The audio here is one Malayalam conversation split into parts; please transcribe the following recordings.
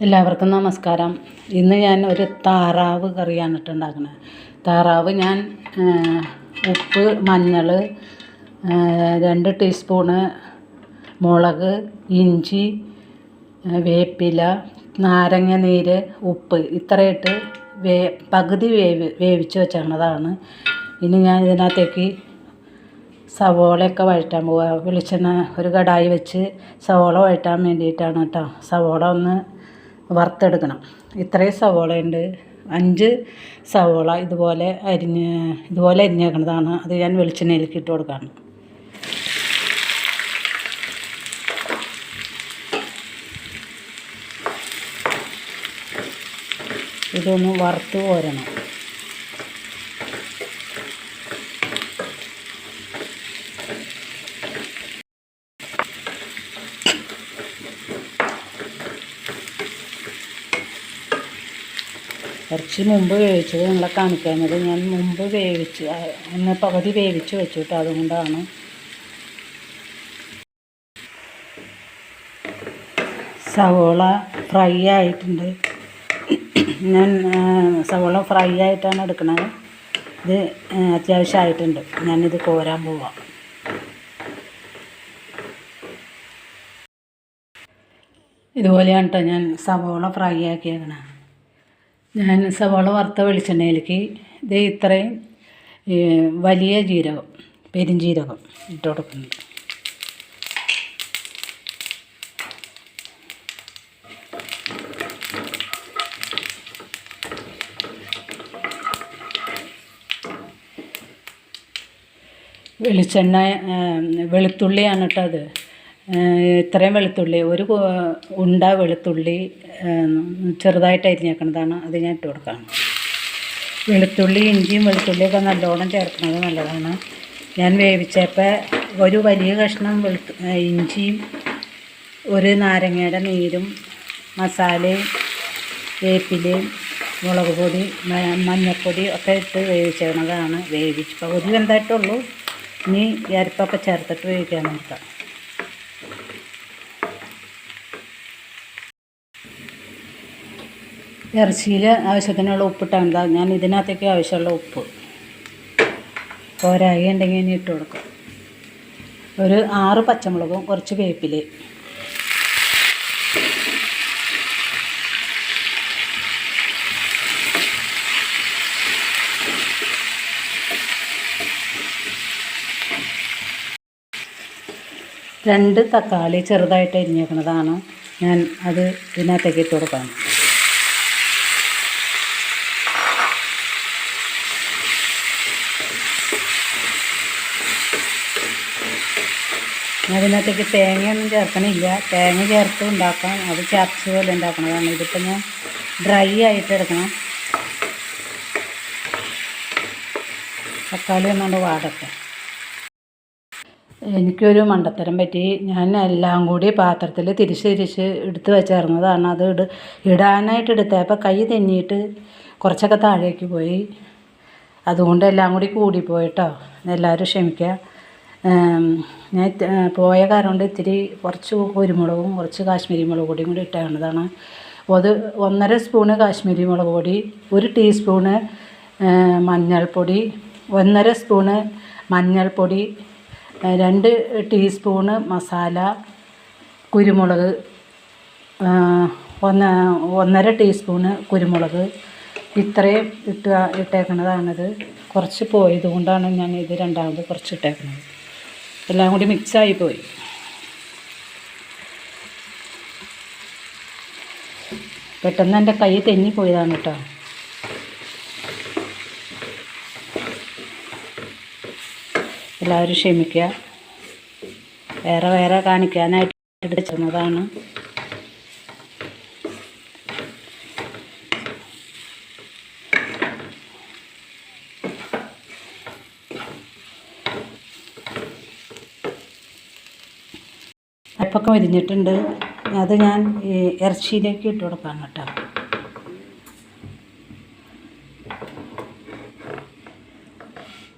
എല്ലാവർക്കും നമസ്കാരം. ഇന്ന് ഞാൻ ഒരു താറാവ് കറിയാണ് ഇട്ട് താറാവ് ഞാൻ ഉപ്പ് മഞ്ഞൾ രണ്ട് ടീസ്പൂണ് മുളക് ഇഞ്ചി വേപ്പില നാരങ്ങ നീര് ഉപ്പ് ഇത്രയിട്ട് വേ പകുതി വേവ് വേവിച്ച് വെച്ചതാണ് ഇനി ഞാൻ ഇതിനകത്തേക്ക് സവോളയൊക്കെ വഴറ്റാൻ പോവുക വെളിച്ചെണ്ണ ഒരു കടായി വെച്ച് സവോള വഴറ്റാൻ വേണ്ടിയിട്ടാണ് കേട്ടോ. സവോള ഒന്ന് വറുത്തെടുക്കണം. ഇത്രയും സവോളയുണ്ട് അഞ്ച് സവോള ഇതുപോലെ അരിഞ്ഞ് ഇതുപോലെ അരിഞ്ഞേക്കണതാണ്. അത് ഞാൻ വെളിച്ചെണ്ണയിലേക്ക് ഇട്ട് കൊടുക്കുകയാണ് ഇതൊന്ന് വറുത്ത് കോരണം. ഇറച്ചി മുമ്പ് വേവിച്ചത് നിങ്ങളെ കാണിക്കുന്നത് ഞാൻ മുമ്പ് വേവിച്ച് ഒന്ന് പകുതി വേവിച്ച് വെച്ചു കേട്ടോ അതുകൊണ്ടാണ്. സവോള ഫ്രൈ ആയിട്ടുണ്ട്. ഞാൻ സവോള ഫ്രൈ ആയിട്ടാണ് എടുക്കുന്നത് ഇത് അത്യാവശ്യമായിട്ടുണ്ട് ഞാനിത് കോരാൻ പോവാം. ഇതുപോലെയാണ് കേട്ടോ ഞാൻ സവോള ഫ്രൈ ആക്കിയേക്കണേ ഞാൻ സവാള വറുത്ത വെളിച്ചെണ്ണയിലേക്ക് ഇത് ഇത്രയും വലിയ ജീരകം പെരുംജീരകം ഇട്ട് കൊടുക്കുന്നുണ്ട്. വെളിച്ചെണ്ണ വെളുത്തുള്ളിയാണ് കേട്ടോ അത്. ഇത്രയും വെളുത്തുള്ളി ഒരു ഉണ്ട വെളുത്തുള്ളി ചെറുതായിട്ട് അരിഞ്ഞേക്കുന്നതാണ് അത് ഞാൻ ഇട്ട് കൊടുക്കാം. വെളുത്തുള്ളി ഇഞ്ചിയും വെളുത്തുള്ളിയൊക്കെ നല്ലോണം ചേർക്കുന്നത് നല്ലതാണ്. ഞാൻ വേവിച്ചപ്പോൾ ഒരു വലിയ കഷ്ണം വെളുത്തു ഇഞ്ചിയും ഒരു നാരങ്ങയുടെ നീരും മസാലയും വേപ്പിലയും മുളക് പൊടി മഞ്ഞൾപ്പൊടി ഒക്കെ ഇട്ട് വേവിച്ചതാണ് വേവിച്ച് പകുതി വെന്തായിട്ടുള്ളൂ ഇനി അരിപ്പൊക്കെ ചേർത്തിട്ട് വേവിക്കാൻ നോക്കാം. ഇറച്ചിയിൽ ആവശ്യത്തിനുള്ള ഉപ്പിട്ടാണ്. ഞാൻ ഇതിനകത്തേക്ക് ആവശ്യമുള്ള ഉപ്പ്. പോരായി ഉണ്ടെങ്കിൽ ഇനി ഇട്ട് കൊടുക്കും. ഒരു ആറ് പച്ചമുളകും കുറച്ച് വേപ്പിൽ രണ്ട് തക്കാളി ചെറുതായിട്ട് അരിഞ്ഞേക്കണതാണ്. ഞാൻ അത് ഇതിനകത്തേക്ക് ഇട്ട് കൊടുക്കാം. അതിനകത്തേക്ക് തേങ്ങയൊന്നും ചേർക്കണില്ല. തേങ്ങ ചേർത്ത് ഉണ്ടാക്കാം. അത് ചാപ്സ് പോലെ ഉണ്ടാക്കണതാണ് ഇതിപ്പോൾ ഞാൻ ഡ്രൈ ആയിട്ട് എടുക്കണം. തക്കാളി ഒന്നുകൊണ്ട് വാടട്ടെ. എനിക്കൊരു മണ്ടത്തരം പറ്റി. ഞാൻ എല്ലാം കൂടി പാത്രത്തിൽ തിരിച്ച് തിരിച്ച് എടുത്ത് വെച്ചിരുന്നതാണ്. അത് ഇട് ഇടാനായിട്ട് എടുത്തപ്പോൾ കൈ തെന്നിയിട്ട് കുറച്ചൊക്കെ താഴേക്ക് പോയി. അതുകൊണ്ട് എല്ലാം കൂടി കൂടിപ്പോയിട്ടോ എല്ലാവരും ക്ഷമിക്കുക ഞാൻ പോയ കാരണം കൊണ്ട് ഇത്തിരി കുറച്ച് കുരുമുളകും കുറച്ച് കാശ്മീരി മുളക് പൊടിയും കൂടി ഇട്ടതാണ് അത് ഒന്നര സ്പൂണ് കാശ്മീരി മുളക് പൊടി ഒരു ടീസ്പൂണ് മഞ്ഞൾപ്പൊടി ഒന്നര സ്പൂണ് മഞ്ഞൾപ്പൊടി രണ്ട് ടീസ്പൂണ് മസാല കുരുമുളക് ഒന്ന് ഒന്നര ടീസ്പൂണ് കുരുമുളക്. ഇത്രയും ഇട്ട ഇട്ടേക്കണതാണിത്. കുറച്ച് പോയത് കൊണ്ടാണ് ഞാൻ ഇത് രണ്ടാമത് കുറച്ച് ഇട്ടേക്കണത്. എല്ലാം കൂടി മിക്സായി പോയി. പെട്ടെന്ന് എന്റെ കൈ തെന്നിപ്പോയതാണ് കേട്ടോ. എല്ലാവരും ക്ഷമിക്കുക. വേറെ വേറെ കാണിക്കാനായിട്ട് എടുക്കുന്നതാണ് അരിപ്പൊക്കെ മരിഞ്ഞിട്ടുണ്ട് അത് ഞാൻ ഇറച്ചിയിലേക്ക് ഇട്ട് കൊടുക്കാം കേട്ടോ.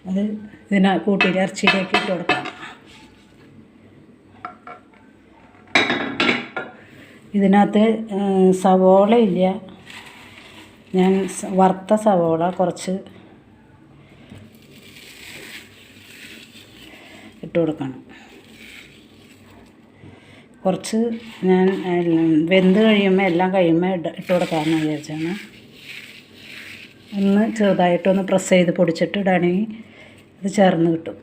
അത് ഇതിന കൂട്ടിയിൽ ഇറച്ചിയിലേക്ക് ഇട്ട് കൊടുക്കാം. ഇതിനകത്ത് സവോള ഇല്ല. ഞാൻ വറുത്ത സവോള കുറച്ച് ഇട്ട് കൊടുക്കണം. കുറച്ച് ഞാൻ വെന്ത് കഴിയുമ്പോൾ എല്ലാം കഴിയുമ്പോൾ ഇട്ട് കൊടുക്കാമെന്ന് വിചാരിച്ചാണ്. ഒന്ന് ചെറുതായിട്ടൊന്ന് പ്രസ് ചെയ്ത് പൊടിച്ചിട്ട് ഇടുകയാണെങ്കിൽ ഇത് ചേർന്ന് കിട്ടും.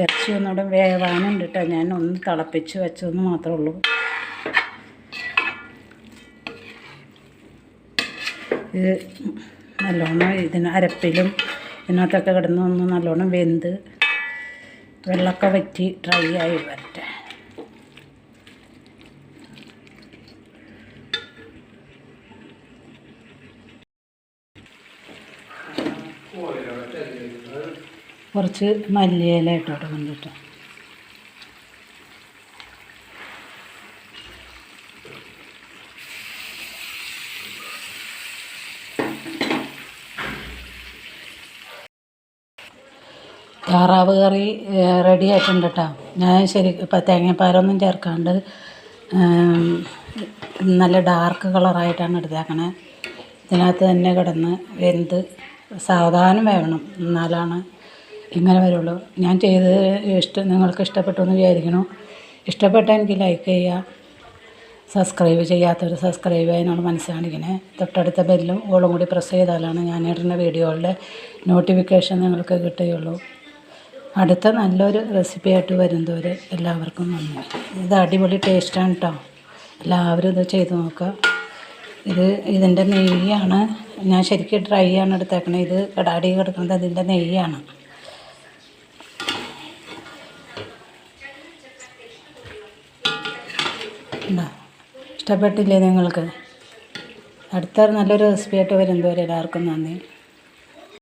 ഇറച്ചി ഒന്നുകൂടെ വേവാനുണ്ട് കേട്ടോ ഞാൻ ഒന്ന് തിളപ്പിച്ച് വെച്ചതെന്ന് മാത്രമേ ഉള്ളൂ. ഇത് നല്ലോണം ഇതിന് അരപ്പിലും ഇതിനകത്തൊക്കെ കിടന്ന് ഒന്ന് നല്ലോണം വെന്ത് വെള്ളമൊക്കെ വറ്റി ഡ്രൈ ആയി വരട്ടെ. കുറച്ച് മല്ലിയില ഇട്ടോട്ട് താറാവ് കറി റെഡി ആയിട്ടുണ്ട് കേട്ടോ ഞാൻ ശരി ഇപ്പം തേങ്ങാപ്പാലൊന്നും ചേർക്കാണ്ട് നല്ല ഡാർക്ക് കളറായിട്ടാണ് എടുത്തേക്കണേ. ഇതിനകത്ത് തന്നെ കിടന്ന് വെന്ത് സാവധാനം വേണം എന്നാലാണ് ഇങ്ങനെ വരുള്ളൂ. ഞാൻ ചെയ്ത് ഇഷ്ടം നിങ്ങൾക്ക് ഇഷ്ടപ്പെട്ടു എന്ന് വിചാരിക്കണം ഇഷ്ടപ്പെട്ടാൽ എനിക്ക് ലൈക്ക് ചെയ്യുക സബ്സ്ക്രൈബ് ചെയ്യാത്തവർ സബ്സ്ക്രൈബ് ചെയ്യാനോട് മനസ്സാണിങ്ങനെ തൊട്ടടുത്ത ബെല്ലും ഓളും കൂടി പ്രസ് ചെയ്താലാണ് ഞാൻ ഇടുന്ന വീഡിയോകളുടെ നോട്ടിഫിക്കേഷൻ നിങ്ങൾക്ക് കിട്ടുകയുള്ളൂ. അടുത്ത നല്ലൊരു റെസിപ്പിയായിട്ട് ആയിട്ട് വരുന്നവരെ എല്ലാവർക്കും നന്ദി. ഇത് അടിപൊളി ടേസ്റ്റാണ് കേട്ടോ എല്ലാവരും ഇത് ചെയ്ത് നോക്കുക ഇത് ഇതിന്റെ നെയ്യാണ്. ഞാൻ ശരിക്കും ഡ്രൈ ആണ് എടുത്തേക്കണത് ഇത് കടാടി കിടക്കുന്നത് അതിന്റെ നെയ്യാണ്. ഇഷ്ടപ്പെട്ടില്ലേ നിങ്ങൾക്ക്? അടുത്ത നല്ലൊരു റെസിപ്പിയായിട്ട് ആയിട്ട് വരുന്നവരെ എല്ലാവർക്കും നന്ദി.